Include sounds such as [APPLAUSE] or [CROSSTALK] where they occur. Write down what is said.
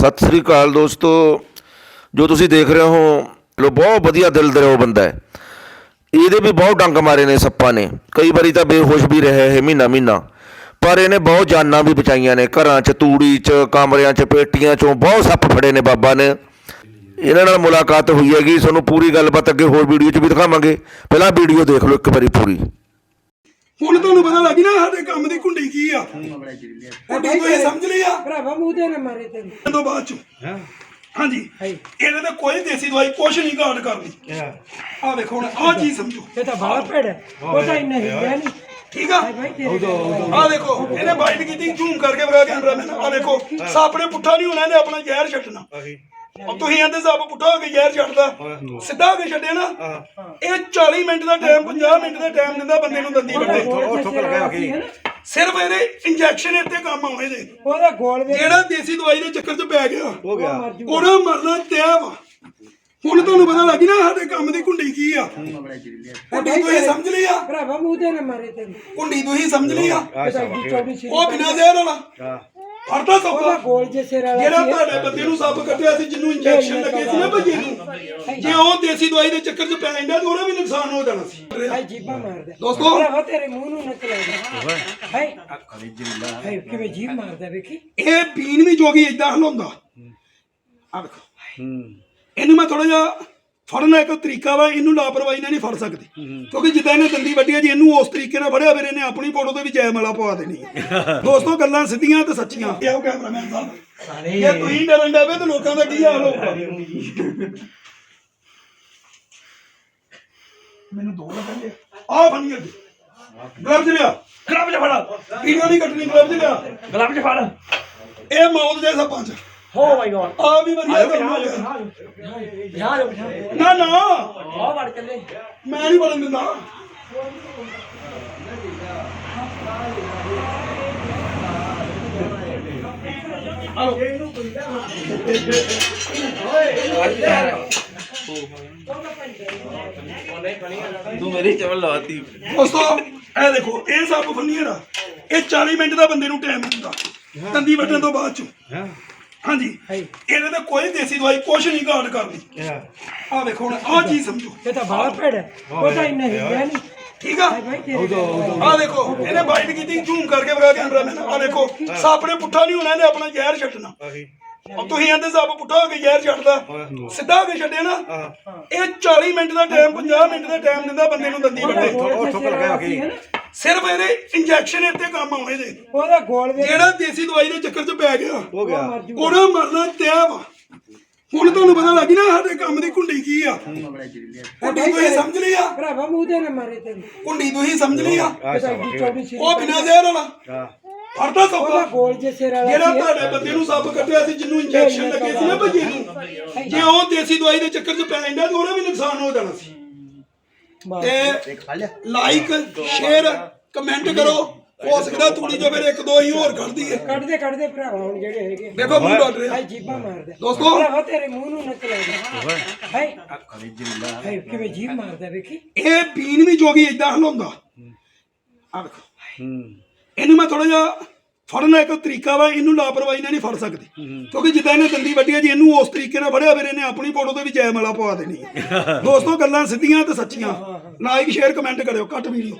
ਸਤਿ ਸ੍ਰੀ ਅਕਾਲ ਦੋਸਤੋ। ਜੋ ਤੁਸੀਂ ਦੇਖ ਰਹੇ ਹੋ, ਲੋ ਬਹੁਤ ਵਧੀਆ ਦਿਲ ਦਰਿਓ ਬੰਦਾ ਹੈ। ਇਹਦੇ ਵੀ ਬਹੁਤ ਡੰਗ ਮਾਰੇ ਨੇ ਸੱਪਾਂ ਨੇ। ਕਈ ਵਾਰੀ ਤਾਂ ਬੇਹੋਸ਼ ਵੀ ਰਿਹਾ ਇਹ ਮਹੀਨਾ ਮਹੀਨਾ। ਪਰ ਇਹਨੇ ਬਹੁਤ ਜਾਨਾਂ ਵੀ ਬਚਾਈਆਂ ਨੇ। ਘਰਾਂ 'ਚ, ਤੂੜੀ 'ਚ, ਕਮਰਿਆਂ 'ਚ, ਪੇਟੀਆਂ 'ਚੋਂ ਬਹੁਤ ਸੱਪ ਫੜੇ ਨੇ ਬਾਬਾ ਨੇ। ਇਹਨਾਂ ਨਾਲ ਮੁਲਾਕਾਤ ਹੋਈ ਹੈਗੀ। ਤੁਹਾਨੂੰ ਪੂਰੀ ਗੱਲਬਾਤ ਅੱਗੇ ਹੋਰ ਵੀਡੀਓ 'ਚ ਵੀ ਦਿਖਾਵਾਂਗੇ। ਪਹਿਲਾਂ ਵੀਡੀਓ ਦੇਖ ਲਓ ਇੱਕ ਵਾਰੀ ਪੂਰੀ। ਹੁਣ ਤੁਹਾਨੂੰ ਪਤਾ ਲੱਗੀ ਨਾ ਸਾਡੇ ਕੰਮ ਦੀ ਕੁੰਡੀ ਕੀ ਆ? ਕੁੰਡੀ ਕੋਈ ਸਮਝ ਲਈ ਆ? ਭਰਾਵਾ ਮੂੰਹ ਤੇ ਨਾ ਮਾਰੇ ਤੈਨੂੰ। ਤੋਂ ਬਾਅਦ ਚ। ਹਾਂਜੀ। ਇਹਦੇ ਤੇ ਕੋਈ ਦੇਸੀ ਦਵਾਈ ਕੁਛ ਨਹੀਂ ਗਾਰਡ ਕਰਦੀ ਆ ਦੇਖੋ ਹੁਣ ਆ ਚੀਜ਼ ਸਮਝੋ। ਇਹ ਤਾਂ ਬਾਹਰ ਭੇੜ ਹੈ। ਉਹ ਤਾਂ ਇੰਨਾ ਹਿੱਲਿਆ ਨਹੀਂ ਠੀਕ ਆ? ਆ ਦੇਖੋ ਇਹਨੇ ਬਾਈਟ ਕੀਤੀ ਝੂਮ ਕਰਕੇ ਬਗਾ ਕੈਮਰਾਮੈਨ ਆ ਦੇਖੋ ਸੱਪ ਨੇ ਪੁੱਠਾ ਨਹੀਂ ਹੋਣਾ ਇਹਨੇ ਆਪਣਾ ਜ਼ਹਿਰ ਛੱਡਣਾ। ਉਹ ਤੁਸੀਂ ਆਂਦੇ ਸੱਪ ਪੁੱਠਾ ਹੋ ਕੇ ਜ਼ਹਿਰ ਛੱਡਦਾ। ਸਿੱਧਾ ਹੋ ਕੇ ਛੱਡਿਆ ਨਾ। ਇਹ 40 ਮਿੰਟ ਦਾ ਟਾਈਮ 50 ਮਿੰਟ ਦਾ ਟਾਈਮ ਦਿੰਦਾ ਬੰਦੇ ਨੂੰ ਦੰਦੀ ਵੱਡੇ ਉਹ ਠੁੱਕ ਲਗਾ ਕੇ ਸਿਰਫ ਇਹਦੇ ਇੰਜੈਕਸ਼ਨ ਇੱਥੇ ਕੰਮ ਆਉਣੇ ਦੇ ਉਹਦਾ ਗੋਲ ਵੇ ਜਿਹੜਾ ਦੇਸੀ ਦਵਾਈ ਦੇ ਚੱਕਰ 'ਚ ਪੈ ਗਿਆ ਹੋ ਗਿਆ। ਉਹਦਾ ਮਰਨਾ ਤੈਅ ਵਾ। ਹੁਣ ਤੁਹਾਨੂੰ ਪਤਾ ਲੱਗੀ ਨਾ ਸਾਡੇ ਕੰਮ ਦੀ ਕੁੰਡੀ ਕੀ ਆ। ਕੁੰਡੀ ਤੁਸੀਂ ਸਮਝ ਲਈ ਆ? ਭਰਾਵਾ ਮੂੰਹ ਤੇ ਨਾ ਮਾਰੇ ਤੈਨੂੰ। ਕੁੰਡੀ ਤੁਸੀਂ ਸਮਝ ਲਈ ਆ? ਉਹ ਬਿਨਾਂ ਜ਼ਹਿਰ ਵਾਲਾ। ਫੜਦਾ ਉਹਦਾ ਸੌਦਾ ਗੋਲ ਜੇ ਸਿਰ ਵਾਲਾ ਜਿਹੜਾ ਸੀ। ਤੁਹਾਡੇ ਬੰਦੇ ਨੂੰ ਸੱਪ ਕੱਟਿਆ ਸੀ ਜਿਹਨੂੰ ਇੰਜੈਕਸ਼ਨ ਲੱਗੇ ਸੀ ਨਾ ਭੱਜੇ ਨੂੰ ਜੇ ਉਹ ਦੇਸੀ ਦਵਾਈ ਦੇ ਚੱਕਰ 'ਚ ਪੈ ਜਾਂਦਾ ਤਾਂ ਉਹਦਾ ਵੀ ਨੁਕਸਾਨ ਹੋ ਜਾਣਾ ਸੀ। ਭਾਈ ਜੀਬਾ ਮਾਰਦਾ ਦੋਸਤੋ। ਭਰਾਵਾ ਤੇਰੇ ਮੂੰਹ ਨੂੰ ਨਕਲ ਆਉਂਦਾ ਹਾਏ। ਹਾਏ ਕਿਵੇਂ ਜੀਬ ਮਾਰਦਾ ਵੇਖੀ। ਇਹ ਪੀਣ ਵੀ ਜੋਗੀ ਇਦਾਂ ਹਲਾਉਂਦਾ। ਆ ਵੇਖੋ। ਇਹਨੂੰ ਮੈਂ ਥੋੜਾ ਜਿਹਾ ਫੜਨਾ ਇੱਕ ਤਰੀਕਾ ਵਾ ਇਹਨੂੰ ਲਾਪਰਵਾਹੀ ਨਾਲ ਨਹੀਂ ਫੜ ਸਕਦੀ। ਕਿਉਂਕਿ ਜਿੱਦਾਂ ਇਹਨੇ ਦੰਦੀ ਵੱਡੀ ਆ ਜੀ ਇਹਨੂੰ ਉਸ ਤਰੀਕੇ ਨਾਲ ਫੜਿਆ ਫਿਰ ਇਹਨੇ ਆਪਣੀ ਫੋਟੋ ਤੇ ਵੀ ਜੈ ਮਾਲਾ ਪਵਾ ਦੇਣੀ ਹੈ। [LAUGHS] ਦੋਸਤੋ ਗੱਲਾਂ ਸਿੱਧੀਆਂ ਤੇ ਸੱਚੀਆਂ। ਇਹ ਆਓ ਕੈਮਰਾਮੈਨ ਸਾਹਿਬ। ਇਹ ਤੁਸੀਂ ਡਰਨ ਡਵੇ ਤੇ ਲੋਕਾਂ ਦਾ ਕੀ ਹਾਲ ਹੋਊਗਾ? ਮੈਨੂੰ ਦੋ ਲੱਗਣਗੇ ਆ ਫਣੀ ਅੱਗੇ। ਗਲਵਜ ਲਿਆ। ਗਲਵਜ ਫੜਾ। ਵੀਡੀਓ ਨਹੀਂ ਕੱਟਣੀ ਗਲਵਜ ਲਿਆ। ਗਲਵਜ ਫੜ। ਇਹ ਮੌਤ ਦੇ ਸੱਪਾਂ ਚ ਹੋ ਮਾਈ ਗॉड ਆ ਵੀ ਵਧੀਆ ਕੰਮ ਨਾ ਨਾ। ਆ ਵੜ ਚੱਲੇ। ਮੈਂ ਨਹੀਂ ਬੜਨ ਦਿੰਦਾ। ਤੂੰ ਮੇਰੀ ਚਵਲ ਲਾਤੀ। ਦੋਸਤੋ ਇਹ ਦੇਖੋ ਇਹ ਸੱਪ ਫੰਨੀਅਰ ਆ ਇਹ 40 ਮਿੰਟ ਦਾ ਬੰਦੇ ਨੂੰ ਟਾਈਮ ਦਿੰਦਾ। ਦੰਦੀ ਵੱਢਣ ਤੋਂ ਬਾਅਦ ਚ। ਹਾਂਜੀ। ਇਹਦੇ ਤੇ ਕੋਈ ਦੇਸੀ ਦਵਾਈ ਕੁਛ ਨਹੀਂ ਗਾਰਡ ਕਰਦੀ। ਆ ਦੇਖੋ ਹੁਣ ਆ ਚੀਜ਼ ਸਮਝੋ। ਇਹ ਤਾਂ ਬਾਹਰ ਭੇੜ ਹੈ। ਉਹ ਤਾਂ ਇੰਨਾ ਹਿੱਲਿਆ ਨਹੀਂ ਠੀਕ ਆ? ਆ ਦੇਖੋ ਇਹਨੇ ਬਾਈਟ ਕੀਤੀ ਝੂਮ ਕਰਕੇ ਬਗਾ ਕੈਮਰਾਮੈਨ ਆ ਦੇਖੋ ਸੱਪ ਨੇ ਪੁੱਠਾ ਨਹੀਂ ਹੋਣਾ ਇਹਨੇ ਆਪਣਾ ਜ਼ਹਿਰ ਛੱਡਣਾ। ਉਹ ਤੁਸੀਂ ਆਂਦੇ ਸੱਪ ਪੁੱਠਾ ਹੋ ਕੇ ਜ਼ਹਿਰ ਛੱਡਦਾ। ਸਿੱਧਾ ਹੋ ਕੇ ਛੱਡਿਆ ਨਾ। ਇਹ 40 ਮਿੰਟ ਦਾ ਟਾਈਮ 50 ਮਿੰਟ ਦਾ ਟਾਈਮ ਦਿੰਦਾ ਬੰਦੇ ਨੂੰ ਦੰਦੀ ਵੱਡੇ ਉਹ ਠੁੱਕ ਲਗਾ ਕੇ। ਸਿਰਫ ਇਹਦੇ ਇੰਜੈਕਸ਼ਨ ਇੱਥੇ ਕੰਮ ਆਉਣੇ ਦੇ ਉਹਦਾ ਗੋਲ ਵੇ ਜਿਹੜਾ ਦੇਸੀ ਦਵਾਈ ਦੇ ਚੱਕਰ 'ਚ ਪੈ ਗਿਆ ਮਰ ਜੂ ਉਹਦਾ ਮਰਨਾ ਤੈਅ ਵਾ। ਹੁਣ ਤੁਹਾਨੂੰ ਪਤਾ ਲੱਗੀ ਨਾ ਸਾਡੇ ਕੰਮ ਦੀ ਕੁੰਡੀ ਕੀ ਆ। ਕੁੰਡੀ ਤੁਸੀਂ ਸਮਝ ਲਈ ਆ। ਭਰਾਵਾ ਮੂੰਹ ਤੇ ਨਾ ਮਾਰੇ ਤੈਨੂੰ। ਕੁੰਡੀ ਤੁਸੀਂ ਸਮਝ ਲਈ ਆ। ਉਹ ਬਿਨਾਂ ਜ਼ਹਿਰ ਵਾਲਾ। ਫੜਦਾ ਉਹਦਾ ਸੌਦਾ ਗੋਲ ਜੇ ਸਿਰ ਵਾਲਾ ਜਿਹੜਾ ਤੁਹਾਡੇ ਬੰਦੇ ਨੂੰ ਸੱਪ ਕੱਟਿਆ ਸੀ ਜਿਹਨੂੰ ਇੰਜੈਕਸ਼ਨ ਲੱਗੇ ਸੀ ਨਾ ਭੱਜੇ ਨੂੰ ਜੇ ਉਹ ਦੇਸੀ ਦਵਾਈ ਦੇ ਚੱਕਰ 'ਚ ਪੈ ਜਾਂਦਾ ਤਾਂ ਉਹਦਾ ਵੀ ਨੁਕਸਾਨ ਹੋ ਜਾਣਾ ਸੀ। ਤੇ ਲਾਈਕ ਸ਼ੇਅਰ ਕਮੈਂਟ ਕਰੋ। ਹੋ ਸਕਦਾ ਤੂੜੀ ਜੋ ਫਿਰ ਇੱਕ ਦੋ ਹੀ ਹੋਰ ਕੱਢਦੀ ਹੈ ਕੱਢਦੇ ਕੱਢਦੇ ਭਰਾਵਾ ਹੁਣ ਜਿਹੜੇ ਹੈਗੇ। ਦੇਖੋ ਮੂੰਹ ਡਾਟ ਰਿਹਾ। ਹਾਏ ਜੀਬਾ ਮਾਰਦਾ ਦੋਸਤੋ। ਭਰਾਵਾ ਤੇਰੇ ਮੂੰਹ ਨੂੰ ਨਕਲ ਆਉਂਦਾ ਹਾਏ। ਹਾਏ ਕਿਵੇਂ ਜੀਬ ਮਾਰਦਾ ਵੇਖੀ। ਇਹ ਪੀਣ ਵੀ ਜੋਗੀ ਇਦਾਂ ਹਲਾਉਂਦਾ। ਵੇਖੋ। ਇਹਨੂੰ ਮੈਂ ਥੋੜਾ ਜਿਹਾ ਫੜਨਾ ਇੱਕ ਤਰੀਕਾ ਵਾ ਇਹਨੂੰ ਲਾਪਰਵਾਹੀ ਨਾਲ ਨਹੀਂ ਫੜ ਸਕਦੀ। ਕਿਉਂਕਿ ਜਿੱਦਾਂ ਇਹਨੇ ਦੰਦੀ ਵੱਡੀ ਆ ਜੀ ਇਹਨੂੰ ਉਸ ਤਰੀਕੇ ਨਾਲ ਫੜਿਆ ਫਿਰ ਇਹਨੇ ਆਪਣੀ ਫੋਟੋ ਤੇ ਵੀ ਜੈ ਮਾਲਾ ਪਵਾ ਦੇਣੀ। [LAUGHS] ਦੋਸਤੋ ਗੱਲਾਂ ਸਿੱਧੀਆਂ ਤੇ ਸੱਚੀਆਂ। ਲਾਈਕ ਸ਼ੇਅਰ ਕਮੈਂਟ ਕਰਿਓ ਕੱਟ ਵੀਡੀਓ